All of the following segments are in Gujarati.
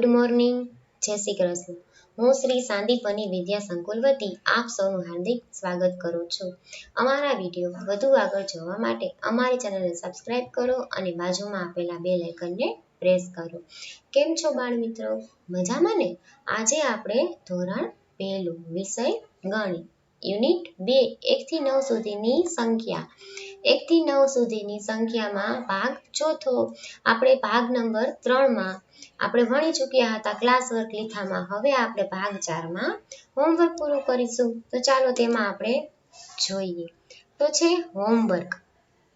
Good morning. જય શ્રી કૃષ્ણ. હું શ્રી સાંદીપની વિદ્યા સંકુલ વતી આપ સૌનું હાર્દિક સ્વાગત કરું છું. અમારા વીડિયો વધુ આગળ જોવા માટે અમારી ચેનલને સબસ્ક્રાઇબ કરો અને બાજુમાં આપેલા બે લાઇકનને પ્રેસ કરો. કેમ છો બાળ મિત્રો? મજામાં ને? આજે આપણે ધોરણ પહેલું વિષય ગણિત યુનિટ બે એકથી નવ સુધીની સંખ્યા એકથી નવ સુધીની સંખ્યામાં ભાગ ચોથો આપણે ભાગ નંબર ત્રણમાં આપણે ભણી ચૂક્યા હતા ક્લાસ વર્ક લીધામાં હવે આપણે ભાગ ચારમાં હોમવર્ક પૂરું કરીશું. તો ચાલો તેમાં આપણે જોઈએ. તો છે હોમવર્ક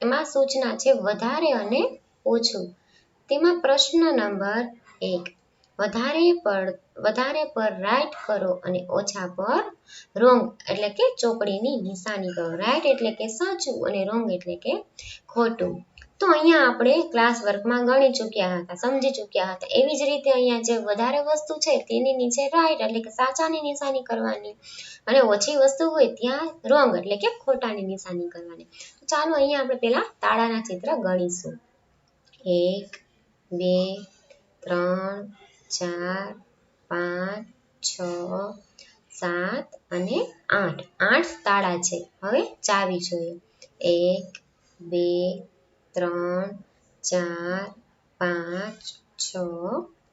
એમાં સૂચના છે વધારે અને ઓછું. તેમાં પ્રશ્ન નંબર એક. વધારે પર વધારે પર રાઈટ કરો અને ઓછા પર રોંગ એટલે કે ચોકડીની નિશાની કરો. રાઈટ એટલે કે સાચું અને રોંગ એટલે કે ખોટું. તો અહીંયા આપણે ક્લાસ વર્કમાં ગણી ચૂક્યા હતા, સમજી ચૂક્યા હતા. એવી જ રીતે અહીંયા જે વધારે વસ્તુ છે તેની નીચે રાઈટ એટલે કે સાચાની નિશાની કરવાની અને ઓછી વસ્તુ હોય ત્યાં રોંગ એટલે કે ખોટાની નિશાની કરવાની. તો ચાલો અહીંયા આપણે પેલા તાળાના ચિત્ર ગણીશું. એક, બે, ત્રણ ચાર, પાંચ, છ, સાત અને આઠ. આઠ તાળા છે. હવે ચાવી જોઈએ. એક, બે, ત્રણ, ચાર, પાંચ, છ,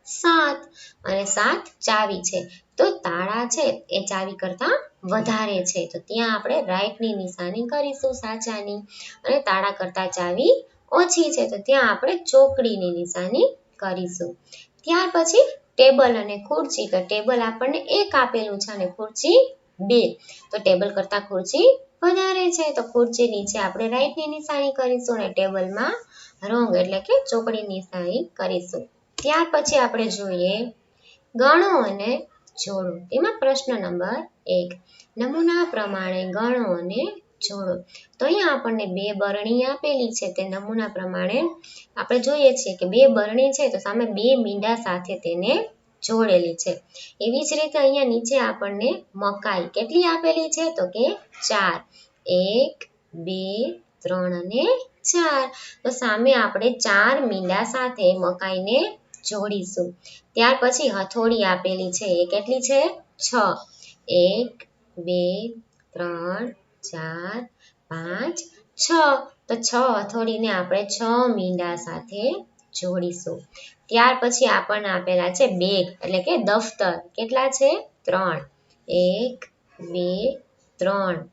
સાત. અને સાત ચાવી છે. તો તાળા છે એ ચાવી કરતાં વધારે છે. તો ત્યાં આપણે રાઈટની નિશાની કરીશું સાચાની. અને તાળા કરતાં ચાવી ઓછી છે. તો ત્યાં આપણે ચોકડીની નિશાની કરીશું. ત્યાર પછી ટેબલ અને ખુરચી તો ટેબલ આપણને એક આપેલું છે અને ખુરચી બે. તો ટેબલ કરતાં ખુરચી વધારે છે. તો ખુરશી નીચે આપણે રાઈટની નિશાની કરીશું અને ટેબલમાં રોંગ એટલે કે ચોકડી નિશાની કરીશું. ત્યાર પછી આપણે જોઈએ ગણો અને જોડો. તેમાં પ્રશ્ન નંબર એક. નમૂના પ્રમાણે ગણો અને જોડો તો અહીંયા આપણને બે બરણી આપેલી છે. તે નમૂના પ્રમાણે આપણે જોઈએ છીએ કે બે બરણી છે તો સામે બે મીંડા સાથે તેને જોડેલી છે. એવી જ રીતે અહીંયા નીચે આપણને મકાઈ કેટલી આપેલી છે? તો કે ચાર. એક, બે, ત્રણ અને ચાર. તો સામે આપણે ચાર મીંડા સાથે મકાઈને જોડીશું. ત્યાર પછી હથોડી આપેલી છે. એ કેટલી છે? છ. એક, બે, ત્રણ ચાર, પાંચ, છ. તો છ હથોડીને આપણે છ મીંડા સાથે જોડીશું. ત્યાર પછી આપણને આપેલા છે બેગ, એટલે કે દફતર. કેટલા છે? ત્રણ. એક, બે, ત્રણ.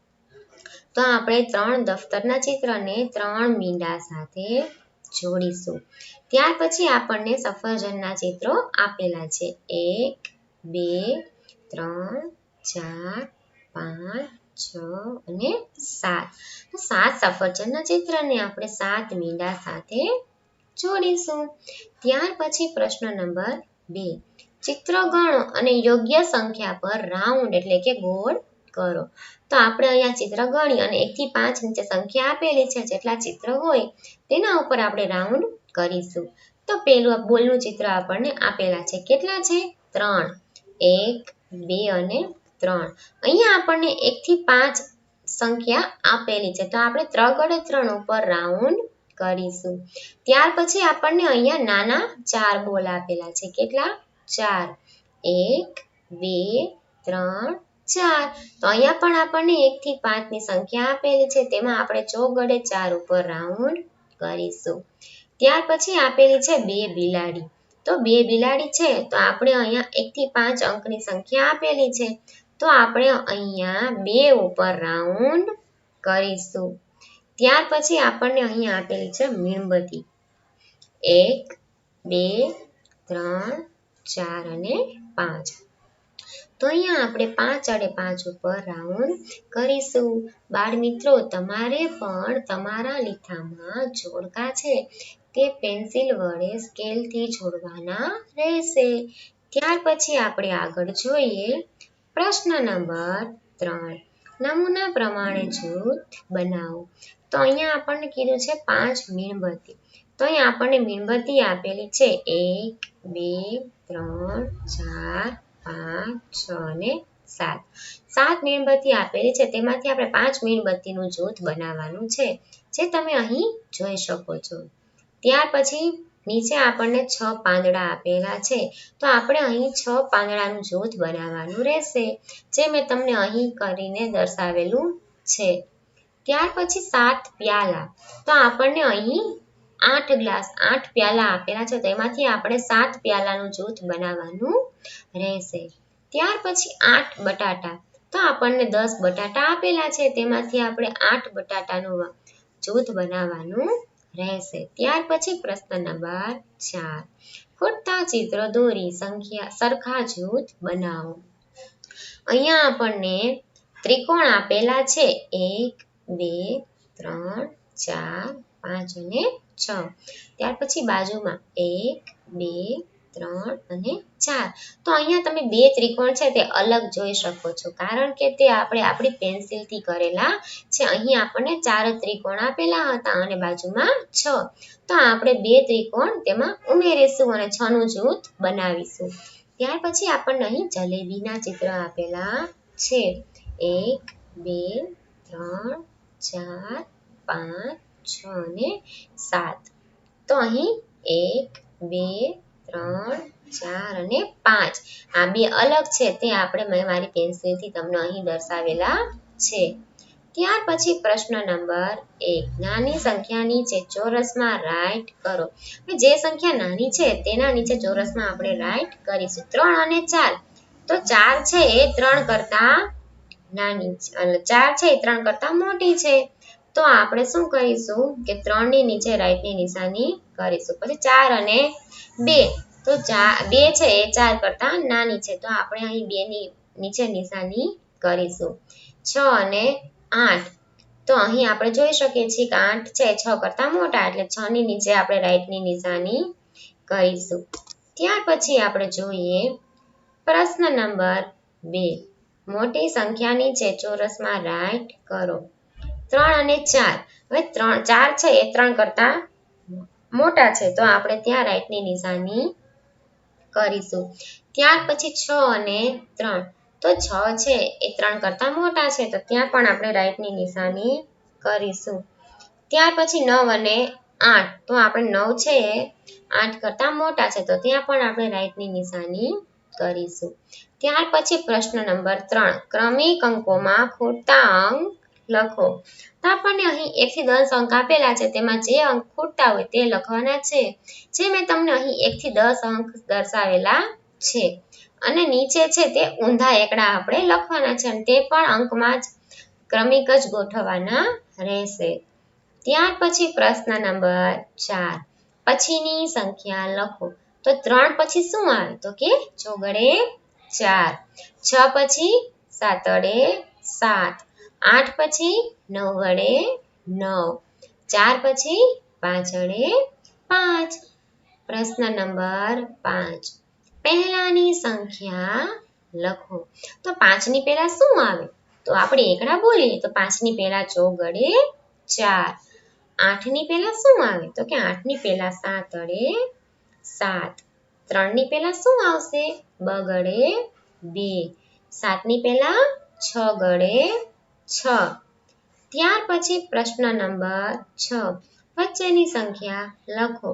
તો આપણે ત્રણ દફતરના ચિત્રને ત્રણ મીંડા સાથે જોડીશું. ત્યાર પછી આપણને સફરજનના ચિત્રો આપેલા છે. એક, બે, ત્રણ, ચાર, પાંચ છ અને સાત. તો સાત સફરજનના ચિત્રને આપણે સાત મીંડા સાથે જોડીશું. ત્યાર પછી પ્રશ્ન નંબર બે. ચિત્ર ગણો અને યોગ્ય સંખ્યા પર રાઉન્ડ એટલે કે ગોળ કરો. તો આપણે અહીંયા ચિત્ર ગણી અને એકથી પાંચ નીચે સંખ્યા આપેલી છે. જેટલા ચિત્ર હોય તેના ઉપર આપણે રાઉન્ડ કરીશું. તો પેલું બોલનું ચિત્ર આપણને આપેલા છે. કેટલા છે? ત્રણ. એક, બે અને ત્રણ. અહીંયા આપણને એકથી પાંચ સંખ્યા આપેલી છે. તો આપણે ત્રગડે ત્રણ ઉપર રાઉન્ડ કરીશું. ત્યાર પછી આપણને અહીંયા નાના ચાર બોલ આપેલા છે. કેટલા? ચાર. એક, બે, ત્રણ, ચાર. તો અહીંયા પણ આપણને એકથી પાંચની સંખ્યા આપેલી છે. તેમાં આપણે ચોગડે ચાર ઉપર રાઉન્ડ કરીશું. ત્યાર પછી આપેલી છે બે બિલાડી. તો બે બિલાડી છે. તો આપણે અહીંયા એકથી પાંચ અંકની સંખ્યા આપેલી છે. તો આપણે અહીંયા બે ઉપર રાઉન્ડ કરીશું. ત્યાર પછી આપણને અહીંયા આપેલી છે મીણબત્તી. એક, બે, ત્રણ, ચાર અને પાંચ. તો અહીંયા આપણે પાંચ અને પાંચ ઉપર રાઉન્ડ કરીશું. બાળ મિત્રો, તમારે પણ તમારા લીથામાં જોડકા છે તે પેન્સિલ વડે સ્કેલથી જોડવાના રહેશે. ત્યાર પછી આપણે આગળ જોઈએ પ્રશ્ન નંબર ત્રણ. નમૂના પ્રમાણે જૂથ બનાવો. તો અહીંયા આપણને કીધું છે પાંચ મીણબત્તી. તો અહીંયા આપણને મીણબત્તી આપેલી છે. એક, બે, ત્રણ, ચાર, પાંચ, છ ને સાત. સાત મીણબત્તી આપેલી છે. તેમાંથી આપણે પાંચ મીણબત્તીનું જૂથ બનાવવાનું છે. જે તમે અહીં જોઈ શકો છો. ત્યાર પછી નીચે આપણને છ પાંદડા આપેલા છે. તો આપણે અહીં છ પાંદડાનું જૂથ બનાવવાનું રહેશે, જે મેં તમને અહીં કરીને દર્શાવેલું છે. ત્યાર પછી સાત પ્યાલા. તો આપણને અહીં આઠ ગ્લાસ, આઠ પ્યાલા આપેલા છે. તેમાંથી આપણે સાત પ્યાલાનું જૂથ બનાવવાનું રહેશે. ત્યાર પછી આઠ બટાટા. તો આપણને દસ બટાટા આપેલા છે. તેમાંથી આપણે આઠ બટાટાનું જૂથ બનાવવાનું રહેશે. ત્યાર પછી પ્રશ્ન નંબર ચાર. ખૂટતા ચિત્ર દોરી સંખ્યા સરખા જૂથ બનાવો. અહીંયા આપણને ત્રિકોણ આપેલા છે. એક, બે, ત્રણ, ચાર, પાંચ અને છ. ત્યાર પછી બાજુમાં એક, બે ત્રણ અને ચાર. તો અહીંયા તમે બે ત્રિકોણ છે તે અલગ જોઈ શકો છો. કારણ કે તે આપણે આપણી પેન્સિલથી કરેલા છે. અહીં આપણને ચાર ત્રિકોણ આપેલા હતા અને બાજુમાં છ. તો આપણે બે ત્રિકોણ તેમાં ઉમેરીશું અને છ નું જૂથ બનાવીશું. ત્યાર પછી આપણને અહીં જલેબીના ચિત્ર આપેલા છે. એક, બે, ત્રણ, ચાર, પાંચ, છ અને સાત. તો અહીં એક, બે ત્રણ, ચાર અને પાંચ. આ બે અલગ છે, તે આપણે મારી પેન્સિલથી તમને અહીં દર્શાવેલા છે. ત્યાર પછી પ્રશ્ન નંબર એક. નાની સંખ્યાની છે ચોરસમાં રાઈટ કરો. જે સંખ્યા નાની છે, તેના નીચે ચોરસમાં આપણે રાઈટ કરીશું. ત્રણ અને ચાર. તો ચાર છે એ ત્રણ કરતા નાની ચાર છે એ ત્રણ કરતા મોટી છે. તો આપણે શું કરીશું કે ત્રણની નીચે રાઈટની નિશાની કરીશું. પછી ચાર અને બે. તો બે છે એ ચાર કરતા નાની છે. તો આપણે અહીં બેની નીચે નિશાની કરીશું. છ અને આઠ. તો અહીં આપણે જોઈ શકીએ છીએ કે આઠ છે છ કરતા મોટા. એટલે છ ની નીચે આપણે રાઈટની નિશાની કરીશું. ત્યાર પછી આપણે જોઈએ પ્રશ્ન નંબર બે. મોટી સંખ્યાની છે ચોરસમાં રાઈટ કરો. ત્રણ અને ચાર. હવે ત્રણ, ચાર છે એ ત્રણ કરતા મોટા છે. તો આપણે ત્યાં રાઈટની નિશાની કરીશું. ત્યાર પછી છ અને ત્રણ. તો છ છે એ ત્રણ કરતા મોટા છે. તો ત્યાં પણ આપણે રાઈટની નિશાની કરીશું. ત્યાર પછી નવ અને આઠ. તો આપણે નવ છે એ આઠ કરતા મોટા છે. તો ત્યાં પણ આપણે રાઈટની નિશાની કરીશું. ત્યાર પછી પ્રશ્ન નંબર ત્રણ. ક્રમિક અંકોમાં ખોટા અંક લખો. તો આપણને અહીં એકથી દસ અંક આપેલા છે. તેમાં જે અંક ખૂટતા હોય તે લખવાના છે. જે મેં તમને અહીં એકથી દસ અંક દર્શાવેલા છે. અને નીચે છે તે ઊંધા એકડા આપણે લખવાના છે અને તે પણ અંકમાં જ ક્રમિક જ ગોઠવવાના રહેશે. ત્યાર પછી પ્રશ્ન નંબર ચાર. પછીની સંખ્યા લખો. તો ત્રણ પછી શું આવે? તો કે ચોગડે ચાર. છ પછી સાતડે સાત. આઠ પછી નવ વડે નવ. ચાર પછી પાંચ વડે પાંચ. પ્રશ્ન નંબર પાંચ. પહેલાની સંખ્યા લખો. તો પાંચની પહેલા શું આવે? તો આપણે એકડા બોલીએ તો પાંચની પહેલા ચોગડે ચાર. આઠની પહેલા શું આવે? તો કે આઠની પહેલા સાત અડે સાત. ત્રણની પહેલા શું આવશે? બગડે બે. સાતની પહેલા છ ગડે છ. ત્યાર પછી પ્રશ્ન નંબર છ. વચ્ચેની સંખ્યા લખો.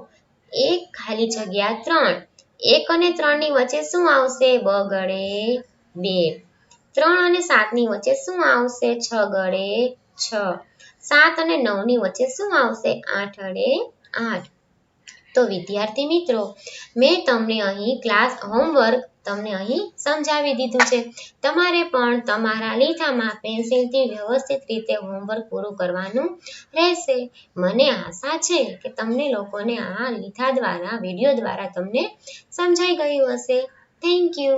એક ખાલી જગ્યા ત્રણ. એક અને ત્રણની વચ્ચે શું આવશે? બ ગળે બે. ત્રણ અને સાતની વચ્ચે શું આવશે? છ ગળે છ. સાત અને નવની વચ્ચે શું આવશે? આઠ અડે આઠ. તો વિદ્યાર્થી મિત્રો, મેં તમને અહીં ક્લાસ હોમવર્ક તમને અહીં સમજાવી દીધું છે. તમારે પણ તમારા લીધામાં પેન્સિલથી વ્યવસ્થિત રીતે હોમવર્ક પૂરું કરવાનું રહેશે. મને આશા છે કે તમને લોકોને આ લીધા દ્વારા વીડિયો દ્વારા તમને સમજાઈ ગયું હશે. Thank you